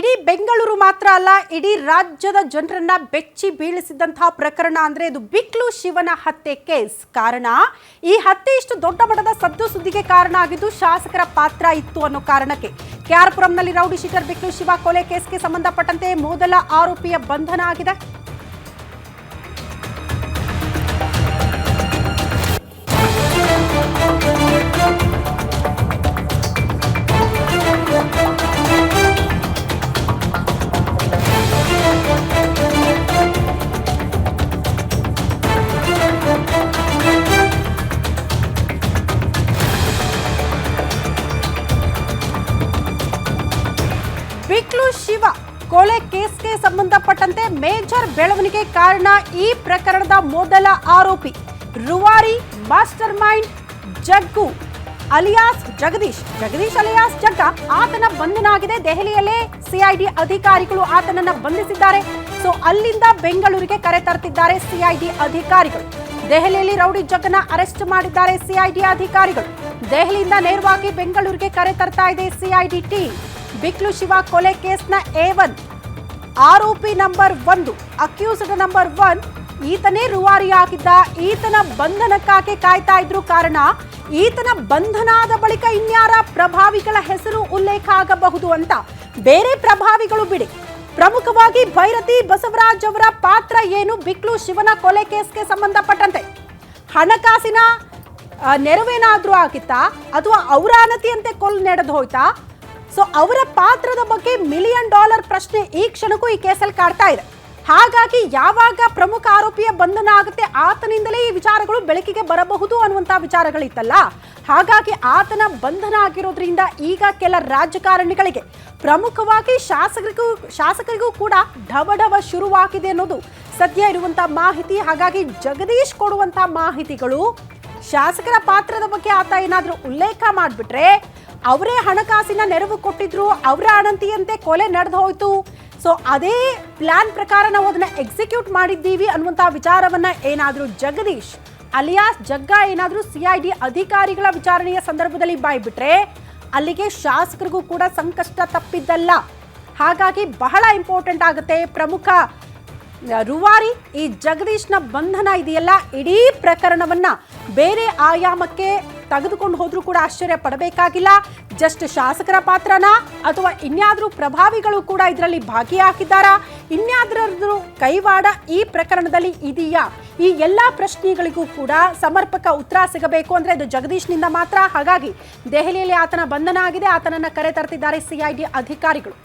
ಇಡೀ ಬೆಂಗಳೂರು ಮಾತ್ರ ಅಲ್ಲ, ಇಡೀ ರಾಜ್ಯದ ಜನರನ್ನ ಬೆಚ್ಚಿ ಬೀಳಿಸಿದಂತಹ ಪ್ರಕರಣ ಅಂದ್ರೆ ಇದು ಬಿಕ್ಲು ಶಿವನ ಹತ್ಯೆ ಕೇಸ್. ಕಾರಣ, ಈ ಹತ್ಯೆ ಇಷ್ಟು ದೊಡ್ಡ ಮಟ್ಟದ ಸದ್ದು ಸುದ್ದಿಗೆ ಕಾರಣ ಆಗಿದ್ದು ಶಾಸಕರ ಪಾತ್ರ ಇತ್ತು ಅನ್ನೋ ಕಾರಣಕ್ಕೆ. ಕೆಆರ್ಪುರಂನಲ್ಲಿ ರೌಡಿ ಶೀಟರ್ ಬಿಕ್ಲು ಶಿವ ಕೊಲೆ ಕೇಸ್ಗೆ ಸಂಬಂಧಪಟ್ಟಂತೆ ಮೊದಲ ಆರೋಪಿಯ ಬಂಧನ ಆಗಿದೆ. ಶಿವ ಕೊಲೆ ಕೇಸ್ಗೆ ಸಂಬಂಧಪಟ್ಟಂತೆ ಮೇಜರ್ ಬೆಳವಣಿಗೆ ಕಾರಣ ಈ ಪ್ರಕರಣದ ಮೊದಲ ಆರೋಪಿ. ರುವಾರಿ mastermind Jaggu, alias Jagadish. Jagadish, alias Jagga ಆತನ ಬಂಧನ ಆಗಿದೆ ದೆಹಲಿಯಲ್ಲೇ ಸಿಐಡಿ ಅಧಿಕಾರಿಗಳು ಆತನನ್ನ ಬಂಧಿಸಿದ್ದಾರೆ. ಸೊ, ಅಲ್ಲಿಂದ ಬೆಂಗಳೂರಿಗೆ ಕರೆ ತರ್ತಿದ್ದಾರೆ ಸಿಐಡಿ ಅಧಿಕಾರಿಗಳು. ದೆಹಲಿಯಲ್ಲಿ ರೌಡಿ ಜಗ್ಗನ ಅರೆಸ್ಟ್ ಮಾಡಿದ್ದಾರೆ ಸಿಐಡಿ ಅಧಿಕಾರಿಗಳು. ದೆಹಲಿಯಿಂದ ನೇರವಾಗಿ ಬೆಂಗಳೂರಿಗೆ ಕರೆ ತರ್ತಾ ಇದೆ ಸಿಐಡಿ ಟೀಮ್. ಬಿಕ್ಲು ಶಿವ ಕೊಲೆ ಕೇಸ್ನ ಎ ಒನ್. ಆರೋಪಿ ನಂಬರ್ ಒಂದು, ಅಕ್ಯೂಸ್ಡ್ ನಂಬರ್ ಒನ್, ಈತನೇ ರುವಾರಿಯಾಗಿದ್ದ ಈತನ ಬಂಧನಕ್ಕಾಗಿ ಕಾಯ್ತಾ ಇದ್ರು ಕಾರಣ ಈತನ ಬಂಧನಾದ ಬಳಿಕ ಇನ್ಯಾರ ಪ್ರಭಾವಿಗಳ ಹೆಸರು ಉಲ್ಲೇಖ ಆಗಬಹುದು ಅಂತ ಬೇರೆ ಪ್ರಭಾವಿಗಳು ಬಿಡಿ. ಪ್ರಮುಖವಾಗಿ ಭೈರತಿ ಬಸವರಾಜ್ ಅವರ ಪಾತ್ರ ಏನು ಬಿಕ್ಲು ಶಿವನ ಕೊಲೆ ಕೇಸ್ಗೆ ಸಂಬಂಧಪಟ್ಟಂತೆ? ಹಣಕಾಸಿನ ನೆರವೇನಾದರೂ ಆಗಿತ್ತಾ? ಅಥವಾ ಅವರ ಅನತಿಯಂತೆ ಕೊಲ್ ನಡೆದು ಹೋಯ್ತಾ? ಸೊ ಅವರ ಪಾತ್ರದ ಬಗ್ಗೆ ಮಿಲಿಯನ್ ಡಾಲರ್ ಪ್ರಶ್ನೆ ಈ ಕ್ಷಣಕ್ಕೂ ಈ ಕೇಸಲ್ಲಿ ಕಾಡ್ತಾ ಇದೆ. ಹಾಗಾಗಿ ಯಾವಾಗ ಪ್ರಮುಖ ಆರೋಪಿಯ ಬಂಧನ ಆಗುತ್ತೆ ಆತನಿಂದಲೇ ಈ ವಿಚಾರಗಳು ಬೆಳಕಿಗೆ ಬರಬಹುದು ಅನ್ನುವಂಥ ವಿಚಾರಗಳಿತ್ತಲ್ಲ. ಹಾಗಾಗಿ ಆತನ ಬಂಧನ ಆಗಿರೋದ್ರಿಂದ ಈಗ ಕೆಲ ರಾಜಕಾರಣಿಗಳಿಗೆ ಪ್ರಮುಖವಾಗಿ ಶಾಸಕರಿಗೂ ಶಾಸಕರಿಗೂ ಕೂಡ ಢವಢವ ಶುರುವಾಗಿದೆ ಅನ್ನೋದು ಸದ್ಯ ಇರುವಂತ ಮಾಹಿತಿ. ಹಾಗಾಗಿ ಜಗದೀಶ್ ಕೊಡುವಂತ ಮಾಹಿತಿಗಳು ಶಾಸಕರ ಪಾತ್ರದ ಬಗ್ಗೆ ಆತ ಏನಾದರೂ ಉಲ್ಲೇಖ ಮಾಡಿಬಿಟ್ರೆ ಅವರೇ ಹಣಕಾಸಿನ ನೆರವು ಕೊಟ್ಟಿದ್ರು, ಅವರ ಅಣಂತಿಯಂತೆ ಕೊಲೆ ನಡೆದು ಹೋಯ್ತು. ಸೊ ಅದೇ ಪ್ಲಾನ್ ಪ್ರಕಾರ ನಾವು ಅದನ್ನ ಎಕ್ಸಿಕ್ಯೂಟ್ ಮಾಡಿದ್ದೀವಿ ಅನ್ನುವಂತಹ ವಿಚಾರವನ್ನ ಏನಾದರೂ ಜಗದೀಶ್ ಅಲಿಯಾಸ್ ಜಗ್ಗ ಏನಾದ್ರೂ ಸಿಐಡಿ ಅಧಿಕಾರಿಗಳ ವಿಚಾರಣೆಯ ಸಂದರ್ಭದಲ್ಲಿ ಬಾಯ್ಬಿಟ್ರೆ, ಅಲ್ಲಿಗೆ ಶಾಸಕರಿಗೂ ಕೂಡ ಸಂಕಷ್ಟ ತಪ್ಪಿದ್ದಲ್ಲ. ಹಾಗಾಗಿ ಬಹಳ ಇಂಪಾರ್ಟೆಂಟ್ ಆಗುತ್ತೆ. ಪ್ರಮುಖ ರುವಾರಿ ಈ ಜಗದೀಶ್ನ ಬಂಧನ ಇದೆಯಲ್ಲ? ಇಡೀ ಪ್ರಕರಣವನ್ನ ಬೇರೆ ಆಯಾಮಕ್ಕೆ ತೆಗೆದುಕೊಂಡು ಹೋದ್ರೂ ಕೂಡ ಆಶ್ಚರ್ಯ ಪಡಬೇಕಾಗಿಲ್ಲ. ಜಸ್ಟ್ ಶಾಸಕರ ಪಾತ್ರನ ಅಥವಾ ಇನ್ಯಾದರೂ ಪ್ರಭಾವಿಗಳು ಕೂಡ ಇದರಲ್ಲಿ ಭಾಗಿಯಾಗಿದ್ದಾರಾ? ಇನ್ಯಾದ್ರೂ ಕೈವಾಡ ಈ ಪ್ರಕರಣದಲ್ಲಿ ಇದೆಯಾ? ಈ ಎಲ್ಲಾ ಪ್ರಶ್ನೆಗಳಿಗೂ ಕೂಡ ಸಮರ್ಪಕ ಉತ್ತರ ಸಿಗಬೇಕು ಅಂದ್ರೆ ಇದು ಜಗದೀಶ್ನಿಂದ ಮಾತ್ರ. ಹಾಗಾಗಿ ದೆಹಲಿಯಲ್ಲಿ ಆತನ ಬಂಧನ ಆಗಿದೆ. ಆತನನ್ನ ಕರೆ ತರ್ತಿದ್ದಾರೆ ಸಿಐಡಿ ಅಧಿಕಾರಿಗಳು.